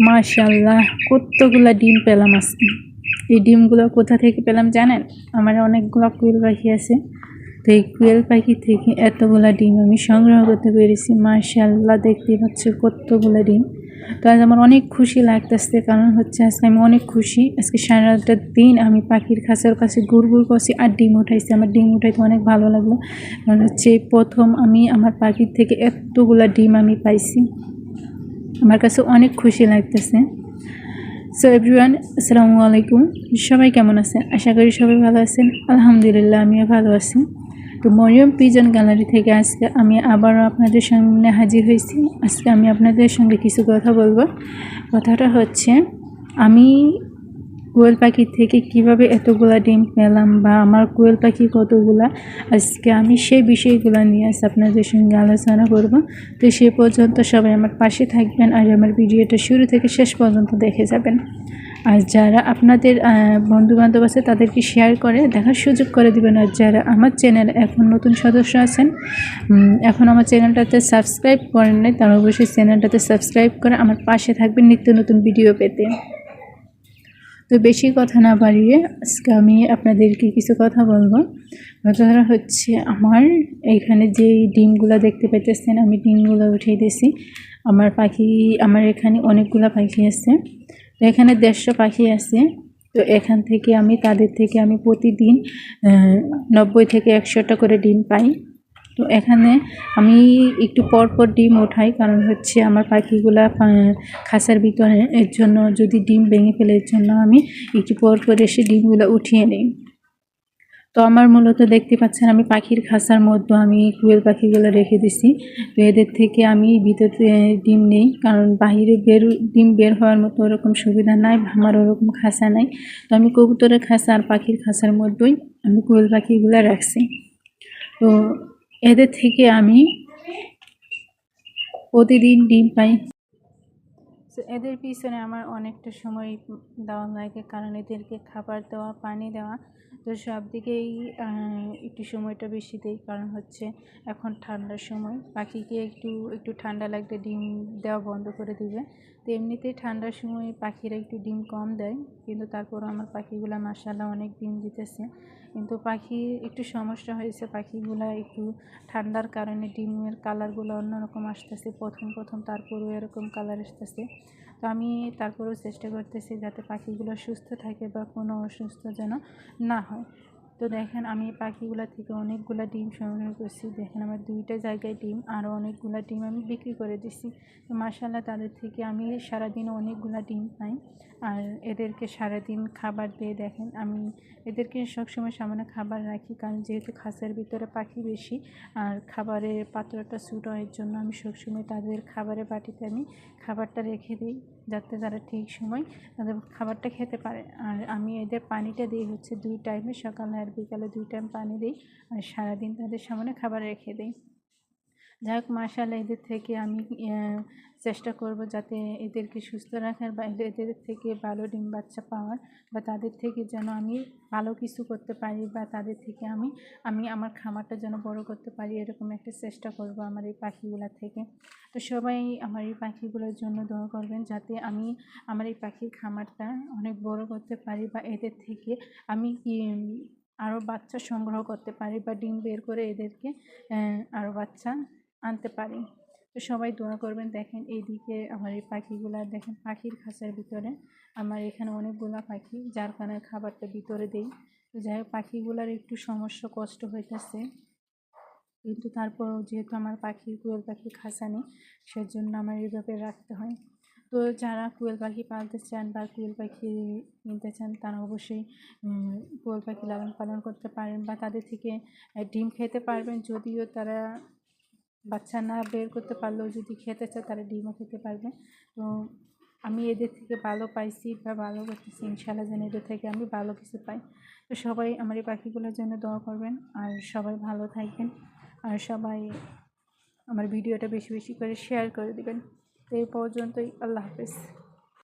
মাশাল্লাহ কতগুলা ডিম পেলাম আজকে। এই ডিমগুলো কোথা থেকে পেলাম জানেন? আমার অনেকগুলো কুয়েল পাখি আছে। তো এই কুয়েল পাখি থেকে এতগুলা ডিম আমি সংগ্রহ করতে পেরেছি। মাশাল্লাহ দেখতে পাচ্ছি কতগুলো ডিম। তো আজ আমার অনেক খুশি লাগতেছে, কারণ হচ্ছে আজকে আমি অনেক খুশি। আজকে সারাটা দিন আমি পাখির খাঁচার কাছে গুড় গুড় করছি আর ডিম উঠাইছি। আমার ডিম উঠাইতে অনেক ভালো লাগল। কারণ হচ্ছে প্রথম আমি আমার পাখির থেকে এতগুলা ডিম আমি পাইছি। আমার কাছে অনেক খুশি লাগতেছে। সো এভরিওয়ান আসসালামু আলাইকুম। সবাই কেমন আছেন? আশা করি সবাই ভালো আছেন। আলহামদুলিল্লাহ, আমিও ভালো আছি। তো মরিয়ম পিজন গ্যালারি থেকে আজকে আমি আবারও আপনাদের সামনে হাজির হয়েছি। আজকে আমি আপনাদের সঙ্গে কিছু কথা বলব। কথাটা হচ্ছে, আমি কোয়েল পাখির থেকে কীভাবে এতগুলা ডিম পেলাম বা আমার কোয়েল পাখি কতগুলা, আজকে আমি সেই বিষয়গুলো নিয়ে আজ আপনাদের সঙ্গে আলোচনা করব। তো সে পর্যন্ত সবাই আমার পাশে থাকবেন আর আমার ভিডিওটা শুরু থেকে শেষ পর্যন্ত দেখে যাবেন। আর যারা আপনাদের বন্ধু বান্ধব আছে তাদেরকে শেয়ার করে, দেখার সুযোগ করে দিবেন। আর যারা আমার চ্যানেল এখন নতুন সদস্য আছেন এখন আমার চ্যানেলটাতে সাবস্ক্রাইব করেন নাই, তারা অবশ্যই চ্যানেলটাতে সাবস্ক্রাইব করে আমার পাশে থাকবেন নিত্য নতুন ভিডিও পেতে। তো বেশি কথা না বাড়িয়ে আজকে আমি আপনাদেরকে কিছু কথা বলব। কথাটা হচ্ছে আমার এইখানে যে ডিমগুলো দেখতে পাইতেছেন, আমি ডিমগুলো উঠিয়ে দিয়েছি। আমার পাখি, আমার এখানে অনেকগুলো পাখি আছে। তো এখানে দেড়শো পাখি আছে। তো এখান থেকে আমি, তাদের থেকে আমি প্রতিদিন নব্বই থেকে একশোটা করে ডিম পাই। তো এখানে আমি একটু পর পর ডিম ওঠাই, কারণ হচ্ছে আমার পাখিগুলা খাসার ভিতরে, এর জন্য যদি ডিম ভেঙে ফেলে, এর জন্য আমি একটু পর পর এসে ডিমগুলো উঠিয়ে নিই। তো আমার মূলত দেখতে পাচ্ছেন, আমি পাখির খাসার মধ্যে আমি কুয়েল পাখিগুলো রেখে দিছি। তো এদের থেকে আমি ভিতরে ডিম নেই, কারণ বাহিরে বের, ডিম বের হওয়ার মতো ওরকম সুবিধা নাই, আমার ওরকম খাসা নাই। তো আমি কবুতরের খাসা আর পাখির খাসার মধ্যেই আমি কুয়েল পাখিগুলো রাখছি। তো এদের থেকে আমি প্রতিদিন ডিম পাই। তো এদের পিছনে আমার অনেকটা সময় দেওয়া লাগে, কারণ এদেরকে খাবার দেওয়া, পানি দেওয়া তো সব দিকেই একটু সময়টা বেশি দেই। কারণ হচ্ছে এখন ঠান্ডার সময়। পাখিকে একটু একটু ঠান্ডা লাগলে ডিম দেওয়া বন্ধ করে দিবে। তো এমনিতেই ঠান্ডার সময় পাখিরা একটু ডিম কম দেয়। কিন্তু তারপরও আমার পাখিগুলো মাসাল্লাহ অনেক ডিম দিতেছে। কিন্তু পাখি, একটু সমস্যা হয়েছে পাখিগুলা একটু ঠান্ডার কারণে ডিমের কালারগুলো অন্যরকম আসতেছে। প্রথম প্রথম তারপরেও এরকম কালার আসতেছে। তো আমি তারপরেও চেষ্টা করতেছি যাতে পাখিগুলো সুস্থ থাকে বা কোনো অসুস্থ যেন না হয়। তো দেখেন আমি পাখিগুলা থেকে অনেকগুলা ডিম সংগ্রহ করছি। দেখেন আমার দুইটা জায়গায় ডিম আরও অনেকগুলা ডিম আমি বিক্রি করে দিছি। তো মাসাল্লাহ তাদের থেকে আমি সারাদিন অনেকগুলা ডিম পাই আর এদেরকে সারাদিন খাবার দিয়ে দেখেন আমি এদেরকে সবসময় সামনে খাবার রাখি কারণ যেহেতু খাঁচার ভিতরে পাখি বেশি আর খাবারের পাত্রটা ছোটো এর জন্য আমি সবসময় তাদের খাবারের বাটিতে আমি খাবারটা রেখে দিই। যাতে তারা ঠিক সময় তাদের খাবারটা খেতে পারে। আর আমি এদের পানিটা দিই হচ্ছে দুই টাইমে সকালে আর বিকালে দুই টাইম পানি দিই। আর সারাদিন তাদের সামনে খাবার রেখে দিই। যাই হোক মাসাল্লাহ এদের থেকে আমি চেষ্টা করব যাতে এদেরকে সুস্থ রাখার বা এদের থেকে ভালো ডিম বাচ্চা পাওয়ার বা তাদের থেকে যেন আমি ভালো কিছু করতে পারি বা তাদের থেকে আমি আমি আমার খামারটা যেন বড় করতে পারি, এরকম একটা চেষ্টা করব আমার এই পাখিগুলা থেকে। তো সবাই আমার এই পাখিগুলোর জন্য দোয়া করবেন যাতে আমি আমার এই পাখির খামারটা অনেক বড় করতে পারি বা এদের থেকে আমি আরও বাচ্চা সংগ্রহ করতে পারি বা ডিম বের করে এদেরকে আরও বাচ্চা আনতে পারি। তো সবাই দোয়া করবেন, দেখেন এইদিকে আমার এই পাখিগুলা, দেখেন পাখির খাঁচার ভিতরে আমার এখানে অনেকগুলা পাখি, যার কারণে খাবারটা ভিতরে দেই। তো যাই হোক, পাখিগুলার একটু সমস্যা কষ্ট হইতেছে। কিন্তু তারপরও যেহেতু আমার পাখি কুয়েল পাখি খাঁচা নেই, সেজন্য আমার এইভাবে রাখতে হয়। তো যারা কুয়েল পাখি পালতে চান বা কুয়েল পাখি কিনতে চান, তারা অবশ্যই কুয়েল পাখি লালন পালন করতে পারেন বা তাদের থেকে ডিম খেতে পারবেন। যদিও তারা বাচ্চা না বের করতে পারলেও যদি খেতে চায় তারা ডিমও খেতে পারবে। তো আমি এদের থেকে ভালো পাইছি বা ভালো করতেছি ইনশাল্লাহ যেন এদের থেকে আমি ভালো কিছু পাই। তো সবাই আমার এই পাখিগুলোর জন্য দোয়া করবেন আর সবাই ভালো থাকবেন আর সবাই আমার ভিডিওটা বেশি বেশি করে শেয়ার করে দেবেন। তো এই পর্যন্তই, আল্লাহ হাফেজ।